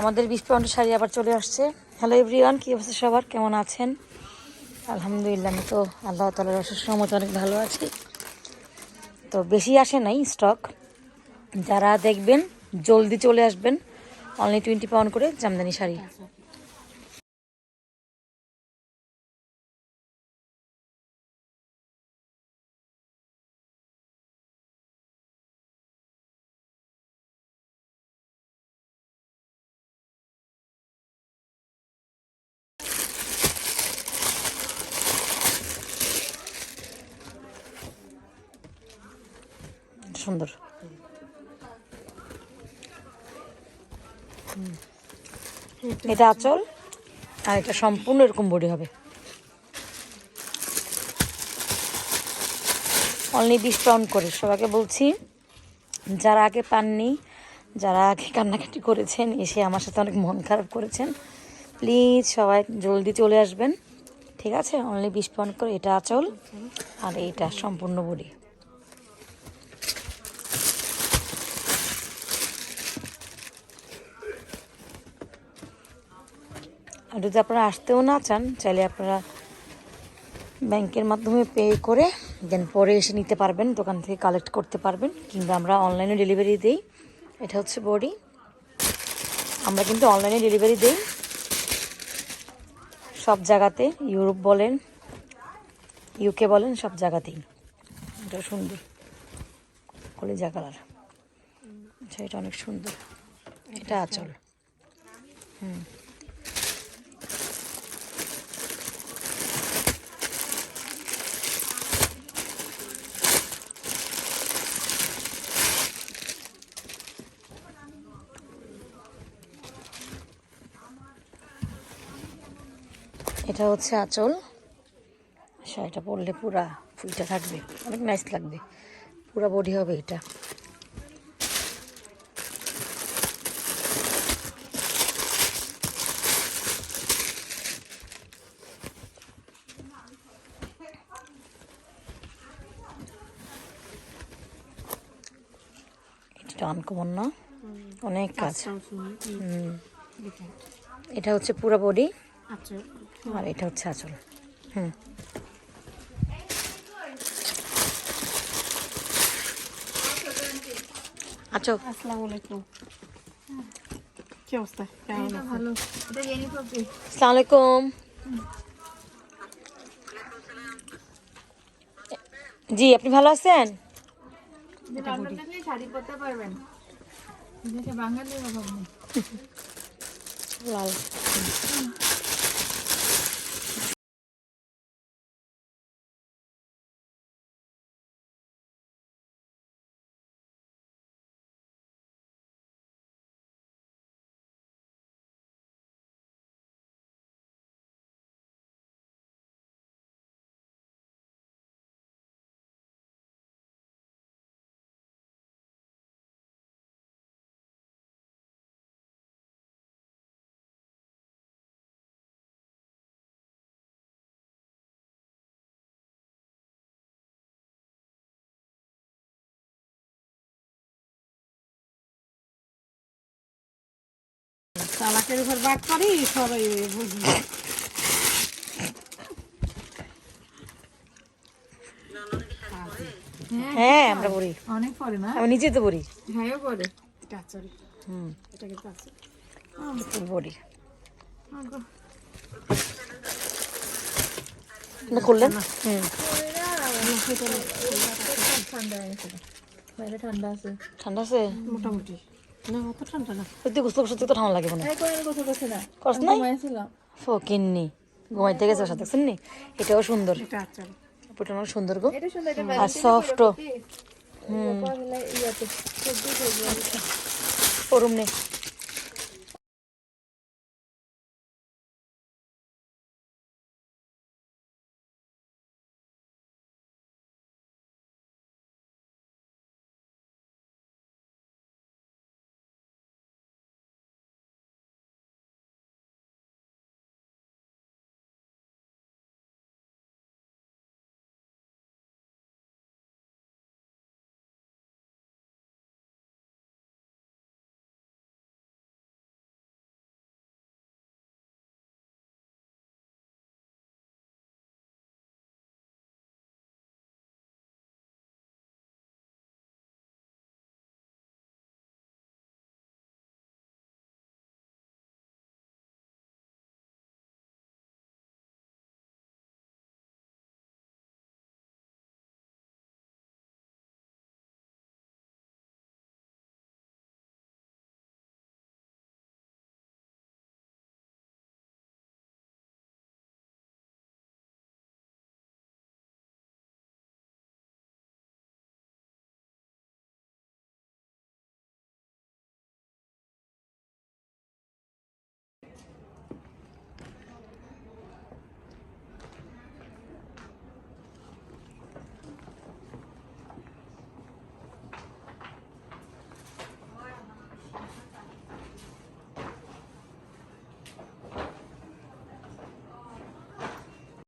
আমাদের বিশ পাউন্ড শাড়ি আবার চলে আসছে। হ্যালো এভরিওয়ান কী অবস্থা সবার? কেমন আছেন? আলহামদুলিল্লাহ, আমি তো আল্লাহ তালার অশেষ সময় অনেক ভালো আছি। তো বেশি আসে নাই স্টক যারা দেখবেন, জলদি চলে আসবেন। অনলি টোয়েন্টি পাউন্ড করে জামদানি শাড়ি। সুন্দর। এটা আচল, আর এটা সম্পূর্ণ এরকম বডি হবে। অনলি বিশ পাউন্ড করে, সবাইকে বলছি, যারা আগে পাননি, যারা আগে কান্নাকাটি করেছেন, এসে আমার সাথে অনেক মন খারাপ করেছেন প্লিজ সবাই জলদি চলে আসবেন। ঠিক আছে? অনলি বিশ পাউন্ড করে, এটা আচল, আর এইটা সম্পূর্ণ বডি। আর যদি আপনারা আসতেও না চান, চাইলে আপনারা ব্যাংকের মাধ্যমে পে করে দেন, পরে এসে নিতে পারবেন, দোকান থেকে কালেক্ট করতে পারবেন, কিংবা আমরা অনলাইনে ডেলিভারি দিই। এটা হচ্ছে বডি। আমরা কিন্তু অনলাইনে ডেলিভারি দিই। সব জায়গাতে, ইউরোপ বলেন, ইউকে বলেন, সব জায়গাতেই। এটা সুন্দর। কলিজা কালার। আচ্ছা এটা অনেক সুন্দর। এটা আচল। হুম। এটা হচ্ছে আঁচল। শাড়িটা পরলে পুরা ফুলটা থাকবে। অনেক নাইস লাগবে। পুরা বডি হবে এটা। এটা আনকমন না? অনেক কাজ। এটা। হচ্ছে পুরা বডি আচ্ছা আর এটা হচ্ছে আঁচল। হুম আচ্ছা আসসালামু আলাইকুম। কি অবস্থা? কেমন ভালো। এটা জেনি পাপি আসসালামু আলাইকুম। জি আপনি ভালো আছেন? চালাকের উপর বাট করি সবাই বুঝি হ্যাঁ আমরা পড়ি। অনেক পরে না? আমি নিজে তো পড়ি। হ্যাঁ পরে এটা হুম। এটা কিন্তু আছে। ফুল বডি করলেন? হুম। ঠান্ডা আছে। ঠান্ডা আছে? মোটামুটি। না অত ঠান্ডা না। সত্যি গোসল করছিস তো ঠান্ডা লাগে মনে হয়। এই করে কথা না। করছ না ঘুমাইছিলাম। ফকিন্নি ঘুমাইতে গেছে সাথে দেখছেন নি? এটাও সুন্দর। এটা অনেক সুন্দর গো। এটা সুন্দর এটা আর সফটও হুম। ওরম সবজি করব পরুম নে।